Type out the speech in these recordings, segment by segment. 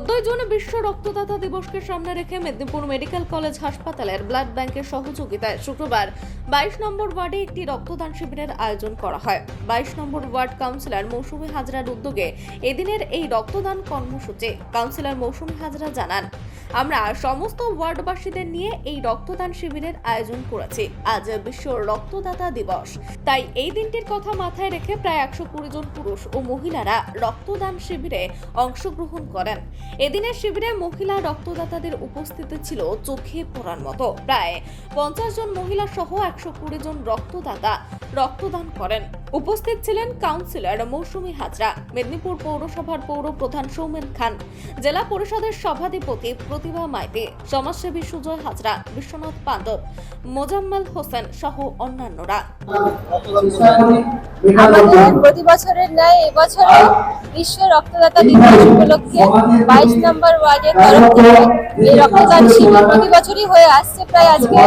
চোদ্দই জুন বিশ্ব রক্তদাতা দিবসকে সামনে রেখে মেদিনীপুর মেডিকেল কলেজ হাসপাতালের ব্লাড ব্যাংকের সহযোগিতায় শুক্রবার বাইশ নম্বর ওয়ার্ডে একটি রক্তদান শিবিরের আয়োজন করা হয়। বাইশ নম্বর ওয়ার্ড কাউন্সিলর মৌসুমী হাজরার উদ্যোগে এদিনের এই রক্তদান কর্মসূচি। কাউন্সিলর মৌসুমী হাজরা জানান আমরা সমস্ত ওয়ার্ডবাসীদের নিয়ে এই রক্তদান শিবিরের আয়োজন করেছি। আজ বিশ্ব রক্তদাতা দিবস। তাই এই দিনটির কথা মাথায় রেখে প্রায় একশো কুড়ি জন পুরুষ ও মহিলারা রক্তদান শিবিরে অংশগ্রহণ করেন। এদিনের শিবিরে মহিলা রক্তদাতাদের উপস্থিতি ছিল চোখে পড়ার মতো। প্রায় পঞ্চাশ জন মহিলা সহ একশো কুড়ি জন রক্তদাতা রক্তদান করেন। উপস্থিত ছিলেন কাউন্সিলর মৌসুমী হাজরা, মেদিনীপুর পৌরসভার পৌর প্রধান সৌমেন খান, জেলা পরিষদের সভাধিপতি প্রতিভা মাইতি, সমাজসেবী সুজয় হাজরা, বিশ্বনাথ পাণ্ডব, মোজাম্মেল হোসেন সহ অন্যান্যরা। আমাদের প্রতি বছরের ন্যায় এবছরে বিশ্ব রক্তদাতা দিবস উপলক্ষে বাইশ নম্বর ওয়ার্ডের তরফ থেকে এই রক্তদান শিবির প্রতি বছরই হয়ে আসছে, প্রায় আজকে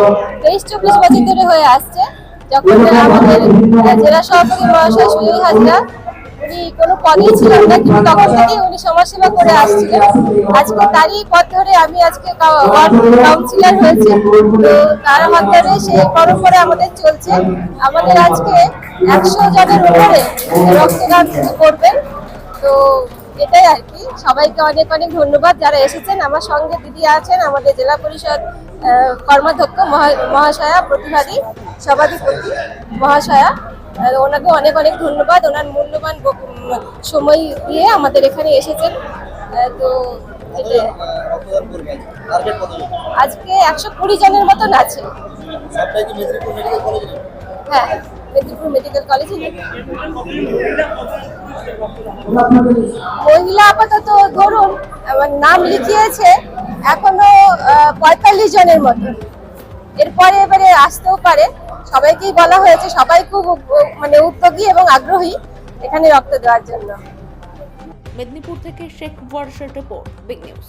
তেইশ চব্বিশ বছর ধরে হয়ে আসছে। যখন আমাদের জেলা সভাপতি মহাশয় সুজয় হাজরা, উনি কোনো পদেই ছিলেন না, কিন্তু তখন থেকে উনি সমাজসেবা করে আসছিলেন। আজকে তারই পথ ধরে আমি আজকে কাউন্সিলর হয়েছি। তো তার হাত ধরে সেই পরম্পরা আমাদের চলছে। আমাদের আজকে একশো জনের উপরে রক্তদান করবেন। তো এটাই আর কি। সবাইকে অনেক অনেক ধন্যবাদ যারা এসেছেন। আমার সঙ্গে দিদি আছেন, আমাদের জেলা পরিষদ কর্মাধ্যক্ষ মহা- মহাশয়া প্রতিবাদী সভাধিপতি মহাশয়া। ওনাকে অনেক অনেক ধন্যবাদ। ওনার মূল্যবান সময় দিয়ে আমাদের এখানে এসেছেন। তো আজকে একশো কুড়ি জনের মতন আছে। হ্যাঁ মেদিনীপুর মেডিকেল কলেজে। মহিলা আপাতত ধরুন নাম লিখিয়েছে এখনও পঁয়তাল্লিশ জনের মতো। এরপরে এবারে আসতেও পারে। সবাইকেই বলা হয়েছে, সবাই খুব মানে উদ্যোগী এবং আগ্রহী এখানে রক্ত দেওয়ার জন্য। মেদিনীপুর থেকে শেখ ওয়ার্সের রিপোর্ট, বিগ নিউজ।